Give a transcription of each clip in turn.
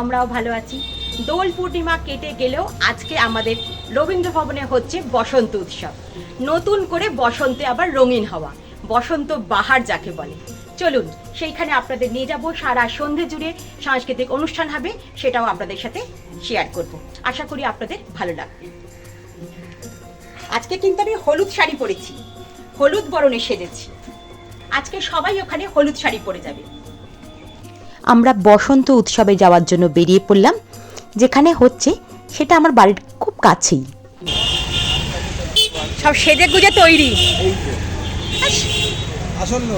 আমরাও ভালো আছি। দোল পূর্ণিমা কেটে গেলেও আজকে আমাদের রবীন্দ্র ভবনে হচ্ছে বসন্ত উৎসব। নতুন করে বসন্তে আবার রঙিন হওয়া। বসন্ত বাহার যাকে বলে। চলুন, সেইখানে আপনাদের নিয়ে যাব। সারা সন্ধে জুড়ে সাংস্কৃতিক অনুষ্ঠান হবে, সেটাও আপনাদের সাথে শেয়ার করব। আশা করি আপনাদের ভালো লাগবে। আজকে কিন্তু আমি হলুদ শাড়ি পরেছি। হলুদ বরণে সেজেছি। আজকে সবাই ওখানে হলুদ শাড়ি পরে যাবে। আমরা বসন্ত উৎসবে যাওয়ার জন্য বেরিয়ে পড়লাম যেখানে হচ্ছে সেটা আমার বাড়ির খুব কাছেই। সব সেজে গুজে তৈরি। আসন্ন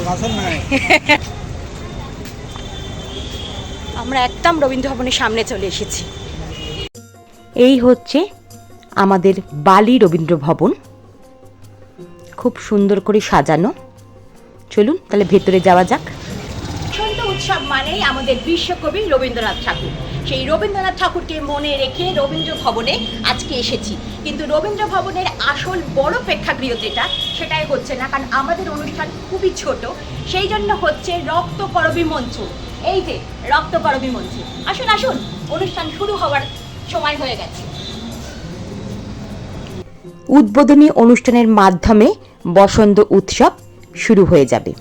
আমরা একদম রবীন্দ্র ভবনের সামনে চলে এসেছি। এই হচ্ছে আমাদের বালি রবীন্দ্র ভবন খুব সুন্দর করে সাজানো। চলুন তাহলে ভেতরে যাওয়া যাক। উৎসব মানেই আমাদের বিশ্বকবি রবীন্দ্রনাথ ঠাকুর। সেই রবীন্দ্রনাথ ঠাকুরকে মনে রেখে রবীন্দ্র ভবনে আজকে এসেছি। কিন্তু রবীন্দ্র ভবনের আসল বড় প্রেক্ষাগৃহ যেটা, সেটাই হচ্ছে না, কারণ আমাদের অনুষ্ঠান খুবই ছোট। সেই জন্য হচ্ছে রক্ত করবী মঞ্চ। এই যে, রক্ত করবী মঞ্চ। আসুন আসুন, অনুষ্ঠান শুরু হওয়ার সময় হয়ে গেছে। উদ্বোধনী অনুষ্ঠানের মাধ্যমে বসন্ত উৎসব শুরু হয়ে যাবে।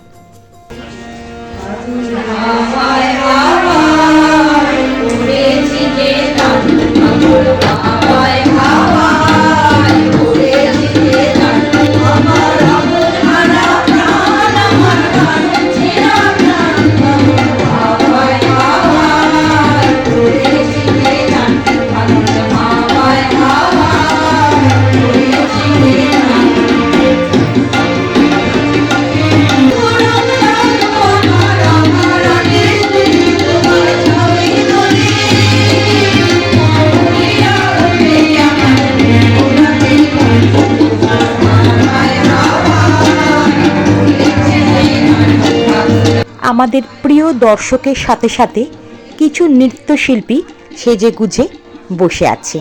আমাদের প্রিয় দর্শকের সাথে সাথে কিছু নৃত্যশিল্পী সেজে গুজে বসে আছে।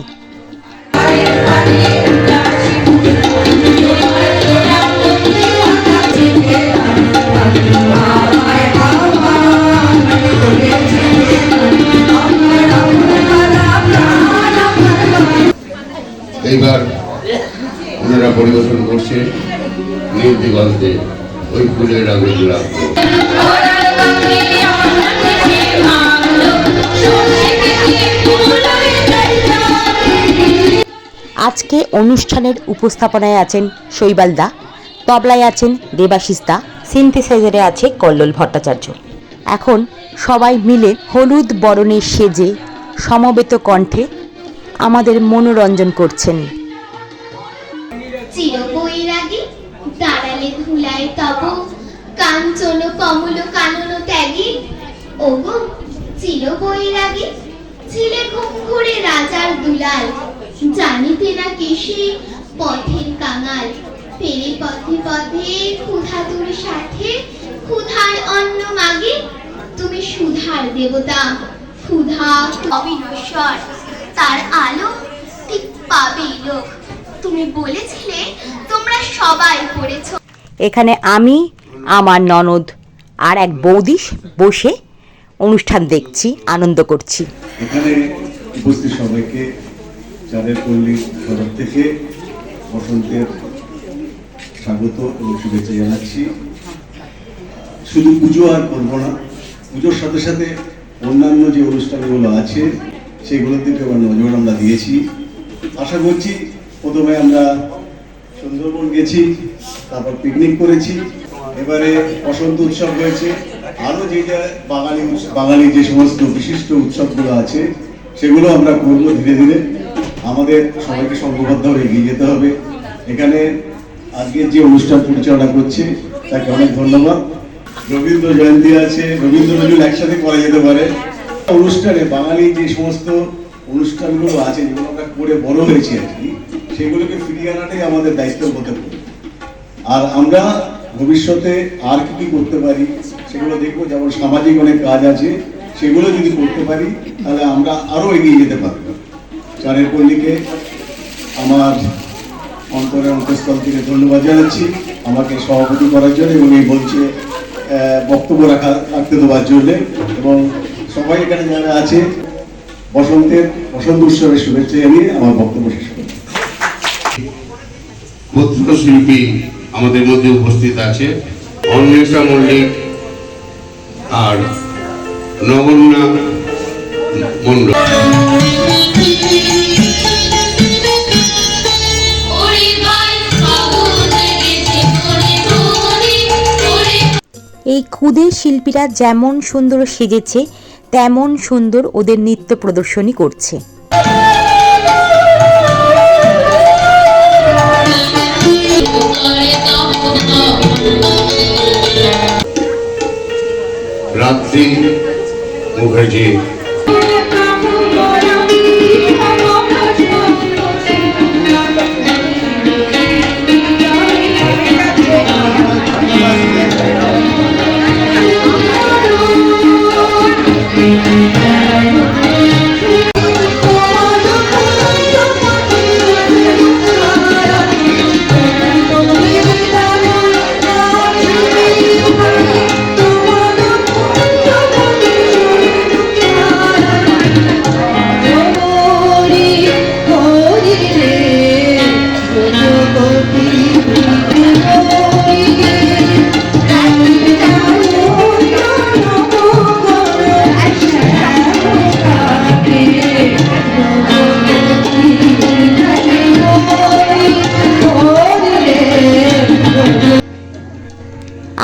এইবার ওনারা পরিবেশন করছে নীল দিগন্তে ওই ফুলের রঙে গোলাপ আজকে অনুষ্ঠানের উপস্থাপনায় আছেন শৈবাল দা, তবলায় আছেন দেবাশিস দা, সিনথেসাইজারে আছে কল্লোল ভট্টাচার্য। এখন সবাই মিলে হলুদ বরণে সেজে সমবেত কণ্ঠে আমাদের মনোরঞ্জন করছেন। চির বৈরাগী দাঁড়ালে ধুলায় তব কাঞ্চন, কমল, কানন ত্যাগী। ওগো, চির বৈরাগী, ছিলে ঘুরে রাজার দুলাল। জানিতে না কেসে পথের কাঙাল। পেরে পথে পথে ক্ষুধা তোর সাথে ক্ষুধার অন্ন মাগে। তুমি সুধার দেবতা, ক্ষুধা অবিনশ্বর। তার আলো ঠিক পাবে লোক। তুমি বলেছিলে তোমরা সবাই পড়েছো। এখানে আমি আমার ননদ আর এক বৌদি বসে অনুষ্ঠান দেখছি, আনন্দ করছি। এখানে উপস্থিত সবাইকে চাঁদের পল্লী তরফ থেকে বসন্তের স্বাগত এবং শুভেচ্ছা জানাচ্ছি। শুধু পুজো আর করব না, পুজোর সাথে সাথে অন্যান্য যে অনুষ্ঠানগুলো আছে, সেগুলোর দিকে আবার নজর আমরা দিয়েছি। আশা করছি প্রথমে আমরা সুন্দরবন গেছি, তারপর পিকনিক করেছি। এবারে বসন্ত উৎসব হয়েছে। আরও যেটা বাঙালি বাঙালি যে সমস্ত বিশিষ্ট উৎসবগুলো আছে, সেগুলো আমরা করব ধীরে ধীরে। আমাদের সবাইকে সংঘবদ্ধভাবে এগিয়ে যেতে হবে। এখানে আজকের যে অনুষ্ঠান পরিচালনা করছে, তাকে অনেক ধন্যবাদ। রবীন্দ্র জয়ন্তী আছে, রবীন্দ্র নজরুল একসাথে করা যেতে পারে। অনুষ্ঠানে বাঙালি যে সমস্ত অনুষ্ঠানগুলো আছে, যেগুলো আমরা করে বড় হয়েছি আর কি, সেগুলোকে ফিরিয়ে আনাটাই আমাদের দায়িত্ব মধ্যে পড়ে আর আমরা ভবিষ্যতে আর কি কি করতে পারি, সেগুলো দেখব। যেমন সামাজিক অনেক কাজ আছে, সেগুলো যদি করতে পারি, তাহলে আমরা আরও এগিয়ে যেতে পারব। চারের পল্লীকে আমার অন্তরের অন্তঃস্থল থেকে ধন্যবাদ জানাচ্ছি। আমাকে সভাপতি করার জন্য এবং এই মঞ্চে বক্তব্য রাখা, রাখতে দেওয়ার জন্য। এবং সবাই এখানে যারা আছে, বসন্তের, বসন্ত উৎসবের শুভেচ্ছা জানিয়ে আমার বক্তব্য শেষ করছি। পত্রশিল্পী আমাদের মধ্যে উপস্থিত আছে অন্বেষা মল্লিক আর নগন্যা মন্ডল মনে মনে এই ক্ষুদে শিল্পীরা যেমন সুন্দর সেজেছে, তেমন সুন্দর ওদের নৃত্য প্রদর্শনী করছে। রাত্রি মুখার্জি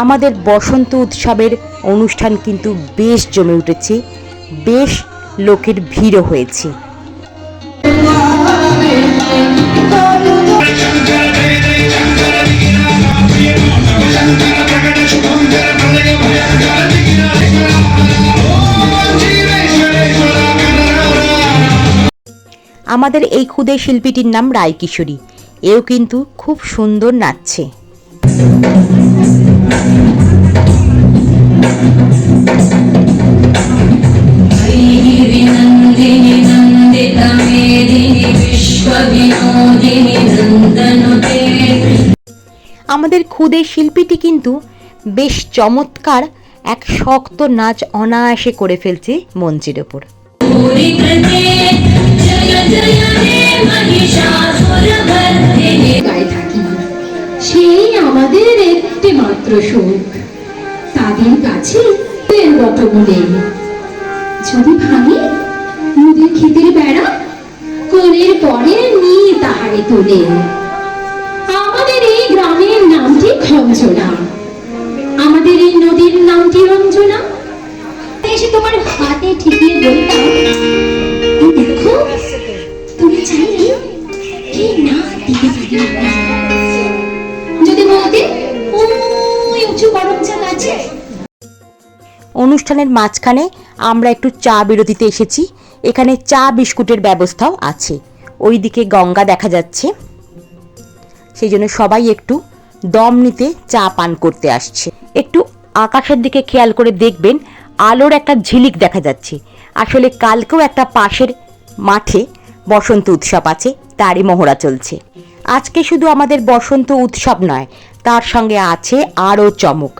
আমাদের বসন্ত উৎসবের অনুষ্ঠান কিন্তু বেশ জমে উঠেছে, বেশ লোকের ভিড়ও হয়েছে। আমাদের এই ক্ষুদে শিল্পীটির নাম রায়কিশোরী, এও কিন্তু খুব সুন্দর নাচছে। আমাদের ক্ষুদে শিল্পীটি কিন্তু বেশ চমৎকার এক শক্ত নাচ অনায়াসে করে ফেলছে মঞ্চের ওপর। সেই আমাদের একটি মাত্র সুখ তাদের কাছে এর বটমূলে। যদি ভাঙে, মুদের ক্ষেতের বেড়া কোলের পরে নিয়ে তাহারে তোলে। আমাদের এই গ্রামের নামটি খঞ্জনা। আমাদের এই নদীর নামটি রঞ্জনা। এসে তোমার হাতে ঠিকিয়ে বলতাম দেখো, তুমি কি না যদি বলতে ওই উঁচু করমচা গাছে অনুষ্ঠানের মাঝখানে আমরা একটু চা বিরতিতে এসেছি। এখানে চা বিস্কুটের ব্যবস্থাও আছে। ওইদিকে গঙ্গা দেখা যাচ্ছে। সেই জন্য সবাই একটু দম নিতে চা পান করতে আসছে। একটু আকাশের দিকে খেয়াল করে দেখবেন, আলোর একটা ঝিলিক দেখা যাচ্ছে। আসলে কালকেও একটা পাশের মাঠে বসন্ত উৎসব আছে, তারই মহড়া চলছে। আজকে শুধু আমাদের বসন্ত উৎসব নয় তার সঙ্গে আছে আরও চমক।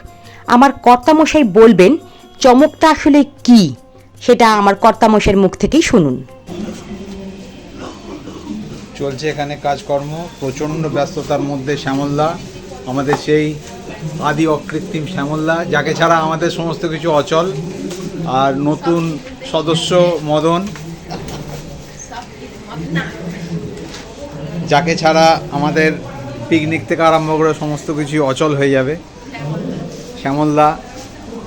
আমার কর্তামশাই বলবেন, চমকটা আসলে কি? সেটা আমার কর্তামশের মুখ থেকেই শুনুন। চলছে এখানে কাজকর্ম, প্রচণ্ড ব্যস্ততার মধ্যে শ্যামলদা, আমাদের সেই আদি অকৃত্রিম শ্যামলদা, যাকে ছাড়া আমাদের সমস্ত কিছু অচল। আর নতুন সদস্য মদন, যাকে ছাড়া আমাদের পিকনিক থেকে আরম্ভ করে সমস্ত কিছু অচল হয়ে যাবে। শ্যামলদা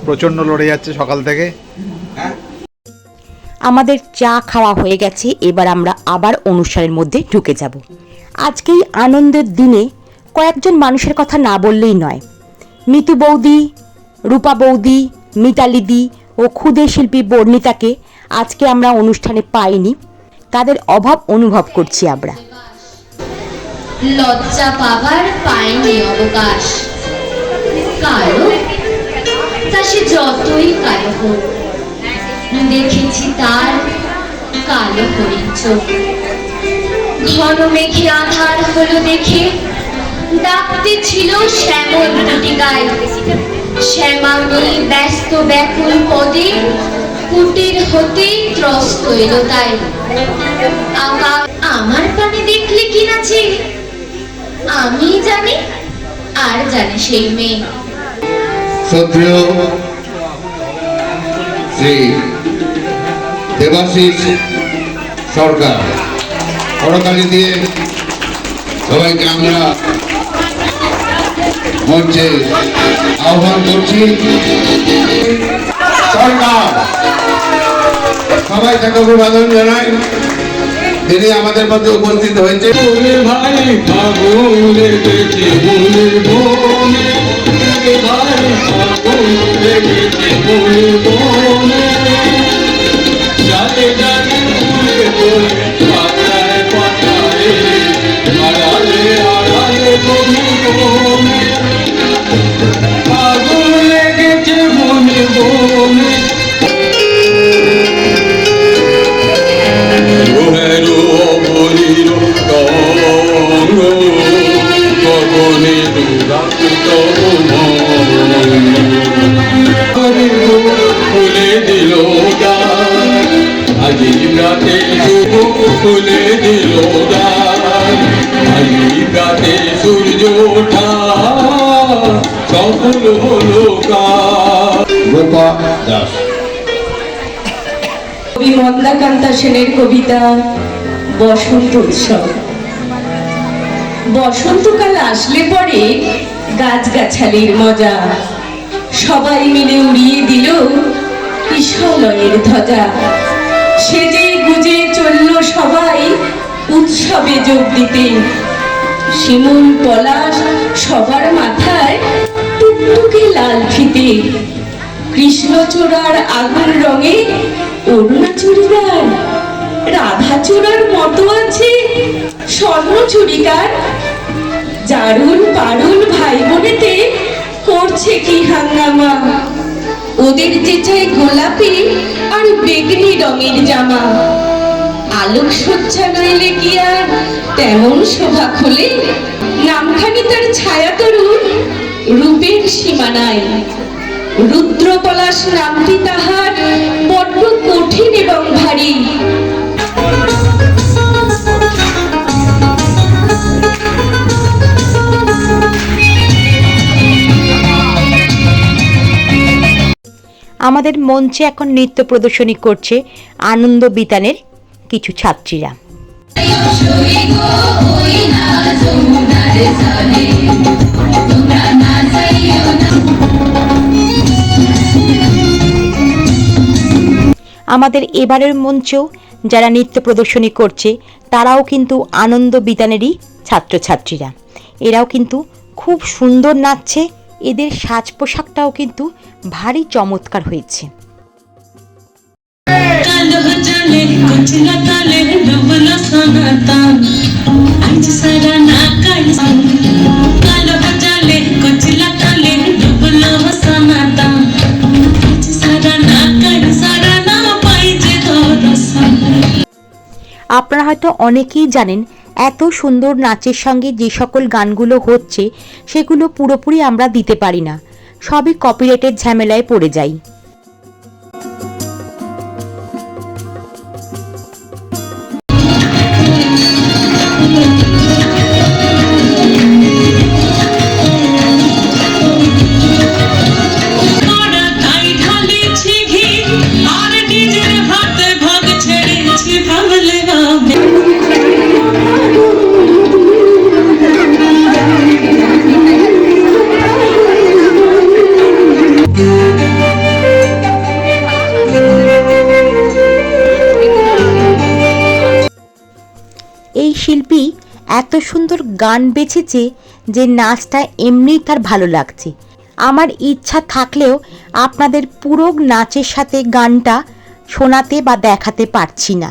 প্রচণ্ড লড়ে যাচ্ছে সকাল থেকে। আমাদের চা খাওয়া হয়ে গেছে, এবার আমরা আবার অনুষ্ঠানের মধ্যে ঢুকে যাব। আজকেই আনন্দের দিনে কয়েকজন মানুষের কথা না বললেই নয়। মিতু বৌদি, রূপা বৌদি মিতালিদি ও ক্ষুদে শিল্পী বর্ণিতাকে আজকে আমরা অনুষ্ঠানে পাইনি। তাদের অভাব অনুভব করছি আমরা। লজ্জা পাবার পায়নি অবকাশ। কালো তা সে যতই কালো হোক, দেখেছি তার কালো হরিণ চোখ ঘন মেঘে আধার হলো দেখে, ডাকতে ছিল শ্যামল গুটিকায় শ্যামাঙ্গী ব্যস্ত ব্যাকুল পদে, কুটির হতে ত্রস্ত এলো তাই। আমার পানে দেখলে কি নাচে? আমি জানি, আর জানে সেই মেয়ে। শ্রদ্ধেয় শ্রী দেবাশিস সরকার। করতালি দিয়ে সবাইকে আমরা মঞ্চে আহ্বান করছি। সরকার সবাই তাকে অভিবাদন জানাই। তিনি আমাদের মধ্যে উপস্থিত হয়েছে। কবি মন্দাকান্তা সেনের কবিতা বসন্ত উৎসব। বসন্তকাল আসলে পরে গাছগাছালির মজা। সবাই মিলে উড়িয়ে দিল ধ্বজা। সেজে গুজে চলল সবাই উৎসবে যোগ দিতে। শিমুল পলাশ সবার মাথায় টুকটুকে লাল ফিতে। কৃষ্ণচূড়ার আগুন রঙে অরুণা চুড়িদার। রাধা চূড়ার মতো আছে স্বর্ণ চুড়িকার জারুল পারুল ভাই বোনেতে করছে কি হাঙ্গামা। ওদের যে চাই গোলাপি আর বেগনি রঙের জামা। আলোক সজ্জা নইলে কি আর তেমন শোভা খোলে? নামখানি তার ছায়া তরুণ রূপের সীমানায়। রুদ্রপলাশ নামটি তাহার বড্ড কঠিন এবং ভারী। আমাদের মঞ্চে এখন নৃত্য প্রদর্শনী করছে আনন্দ বিতানের কিছু ছাত্রীরা। আমাদের এবারের মঞ্চেও যারা নৃত্য প্রদর্শনী করছে, তারাও কিন্তু আনন্দ বিতানেরই ছাত্রছাত্রীরা। এরাও কিন্তু খুব সুন্দর নাচছে, এদের সাজ পোশাকটাও কিন্তু ভারী চমৎকার হয়েছে। আপনারা হয়তো অনেকেই জানেন, এত সুন্দর নাচের সঙ্গে যে সকল গানগুলো হচ্ছে, সেগুলো পুরোপুরি আমরা দিতে পারি না। সবই কপিরাইটের ঝামেলায় পড়ে যাই শিল্পী এত সুন্দর গান বেছেছে যে নাচটা এমনিই তার ভালো লাগছে। আমার ইচ্ছা থাকলেও আপনাদের পুরো নাচের সাথে গানটা শোনাতে বা দেখাতে পারছি না।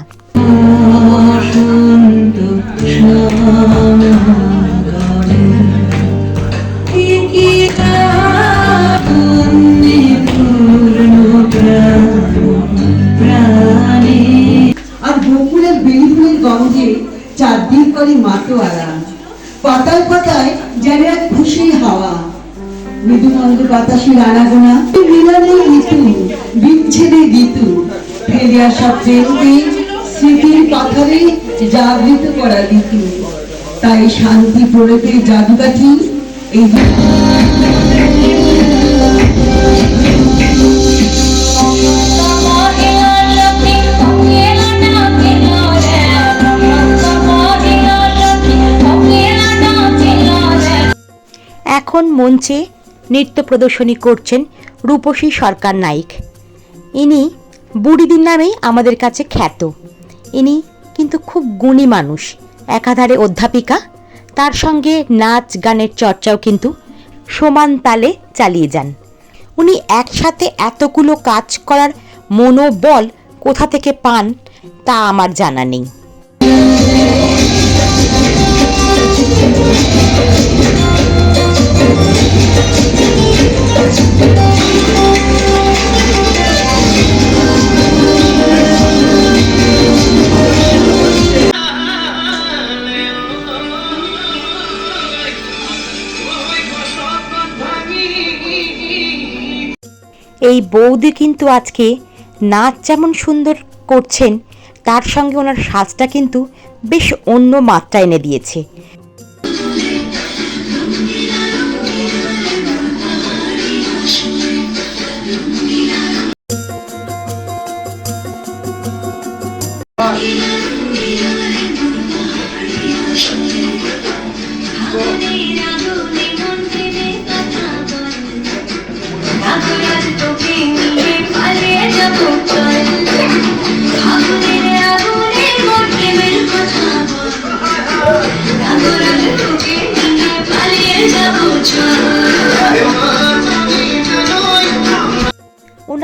গন্ধে চারদিক করে মাতোয়ারা। পাতায় পাতায় যেন এক খুশি হাওয়া। মৃদুমন্দ বাতাসের আনাগোনা মিলনের ঋতু বিচ্ছেদের ঋতু ফেলে আসা প্রেমকে স্মৃতির পাথরে জাগৃত করা ঋতু তাই শান্তি প্রলেপের জাদুকাঠি এই এখন মঞ্চে নৃত্য প্রদর্শনী করছেন রূপসী সরকার নাইক ইনি বুড়িদিন নামেই আমাদের কাছে খ্যাত। ইনি কিন্তু খুব গুণী মানুষ, একাধারে অধ্যাপিকা। তার সঙ্গে নাচ, গানের চর্চাও কিন্তু সমান তালে চালিয়ে যান। উনি একসাথে এতগুলো কাজ করার মনোবল কোথা থেকে পান তা আমার জানা নেই। এই বৌদি কিন্তু আজকে নাচ যেমন সুন্দর করছেন, তার সঙ্গে ওনার সাজটা কিন্তু বেশ অন্য মাত্রা এনে দিয়েছে। Bye.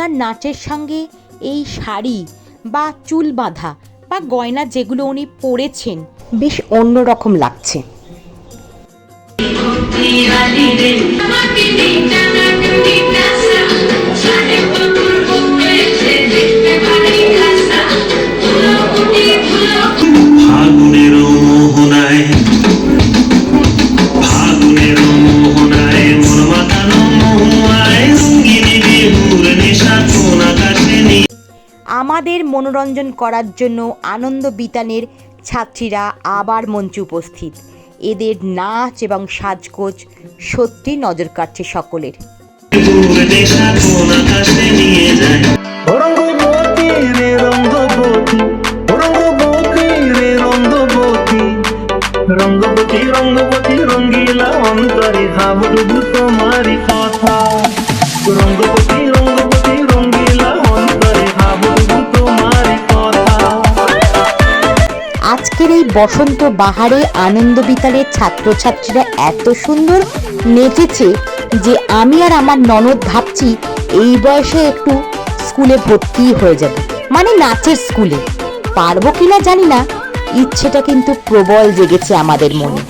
ওনার নাচের সঙ্গে এই শাড়ি বা চুল বাঁধা বা গয়না যেগুলো উনি পরেছেন বেশ অন্যরকম লাগছে মনোরঞ্জন করার জন্য আনন্দ বিতানের ছাত্রীরা আবার মঞ্চে উপস্থিত। এদের নাচ এবং সাজগোজ সত্যি নজর কাটছে সকলের। বিহুর নেশা কোন আকাশে নিয়ে যায় রঙ্গবতী বসন্ত বাহারে আনন্দ বিতালের ছাত্রছাত্রীরা এত সুন্দর নেচেছে যে আমি আর আমার ননদ ভাবছি এই বয়সে একটু স্কুলে ভর্তি হয়ে যাবে। মানে নাচের স্কুলে। পারব কিনা জানি না। ইচ্ছেটা কিন্তু প্রবল জেগেছে আমাদের মনে।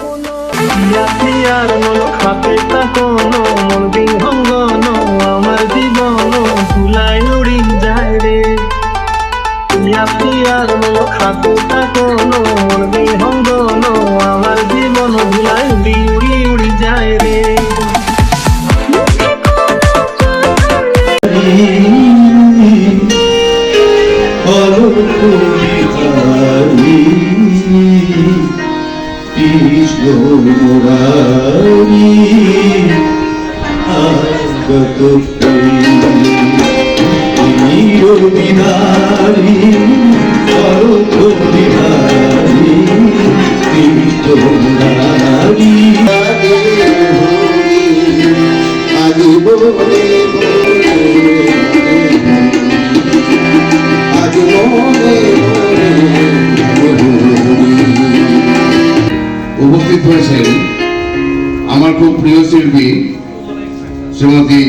খাতে তাকনো মন বিহঙ্গন আমার জীবন ভুলাই আমার খুব প্রিয় শিল্পী শ্রীমতী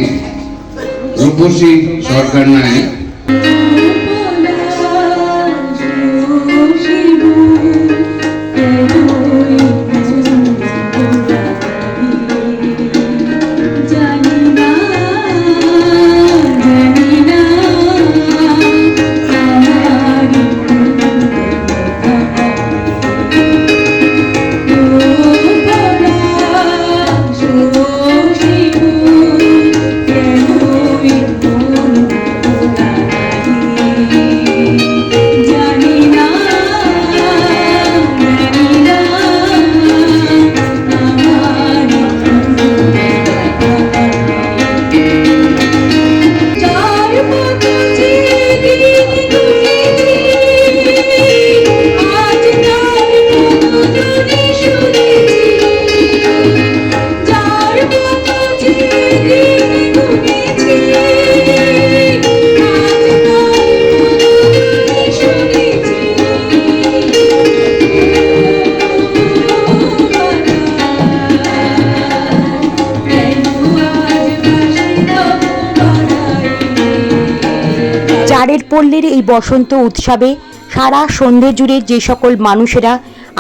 রূপসী সরকার নায়ক বসন্ত উৎসবে সারা সন্ধে জুড়ে যে সকল মানুষেরা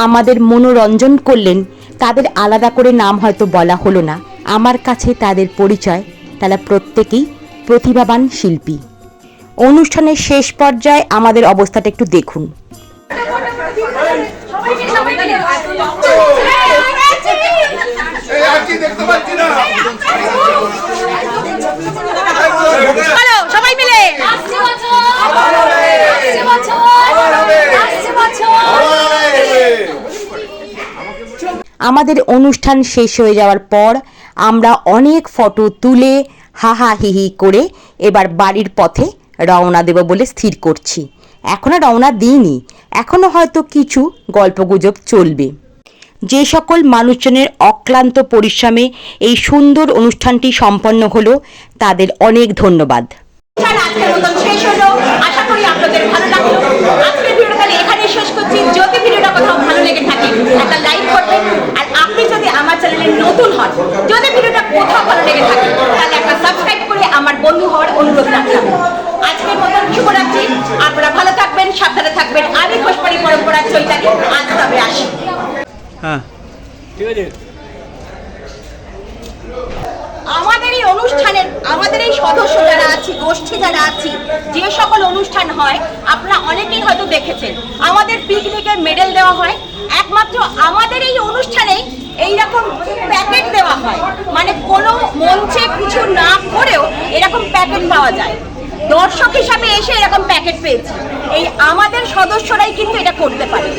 আমাদের মনোরঞ্জন করলেন, তাদের আলাদা করে নাম হয়তো বলা হলো না। আমার কাছে তাদের পরিচয়, তারা প্রত্যেকেই প্রতিভাবান শিল্পী। অনুষ্ঠানের শেষ পর্যায়ে আমাদের অবস্থাটা একটু দেখুন। সবাই মিলে। আমাদের অনুষ্ঠান শেষ হয়ে যাওয়ার পর আমরা অনেক ফটো তুলে হাহা হিহি করে এবার বাড়ির পথে রওনা দেব বলে স্থির করছি। এখনও রওনা দিইনি। এখনও হয়তো কিছু গল্পগুজব চলবে। যে সকল মানুষজনের অক্লান্ত পরিশ্রমে এই সুন্দর অনুষ্ঠানটি সম্পন্ন হলো, তাদের অনেক ধন্যবাদ। আপনাদের ভালো লাগল? আজকের ভিডিওটা তাহলে এখানেই শেষ করছি। যদি ভিডিওটা কোথাও ভালো লেগে থাকে একটা লাইক করবেন। আর আপনি যদি আমার চ্যানেলে নতুন হন যদি ভিডিওটা কোথাও ভালো লেগে থাকে তাহলে একটা সাবস্ক্রাইব করে আমার বন্ধু হওয়ার অনুরোধ রাখলাম। আজকের মতন শুভরাত্রি। আপনারা ভালো থাকবেন সাবধানে থাকবেন। আমি ঘোষপাড়ি পরম্পরা চৈতালি। আজ তবে আসি। হ্যাঁ। আমাদের এই অনুষ্ঠানের, আমাদের এই সদস্য যারা আছি, গোষ্ঠী যারা আছি, যে সকল অনুষ্ঠান হয়, আপনারা অনেকেই হয়তো দেখেছেন। আমাদের পিকনিকে মেডেল দেওয়া হয়। একমাত্র আমাদের এই অনুষ্ঠানেই এইরকম প্যাকেট দেওয়া হয়। মানে কোনো মঞ্চে কিছু না করেও এরকম প্যাকেট পাওয়া যায়। দর্শক হিসাবে এসে এরকম প্যাকেট পেয়েছি। এই আমাদের সদস্যরাই কিন্তু এটা করতে পারে।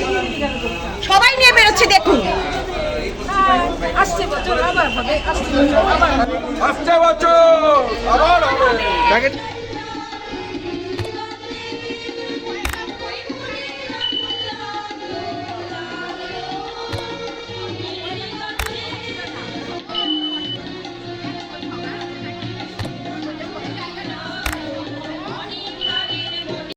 সবাই নিয়ে বেরোচ্ছে, দেখুন। আসছে বছর আবার হবে আসছে বছর আবার হবে। আসছে বছর আবার হবে।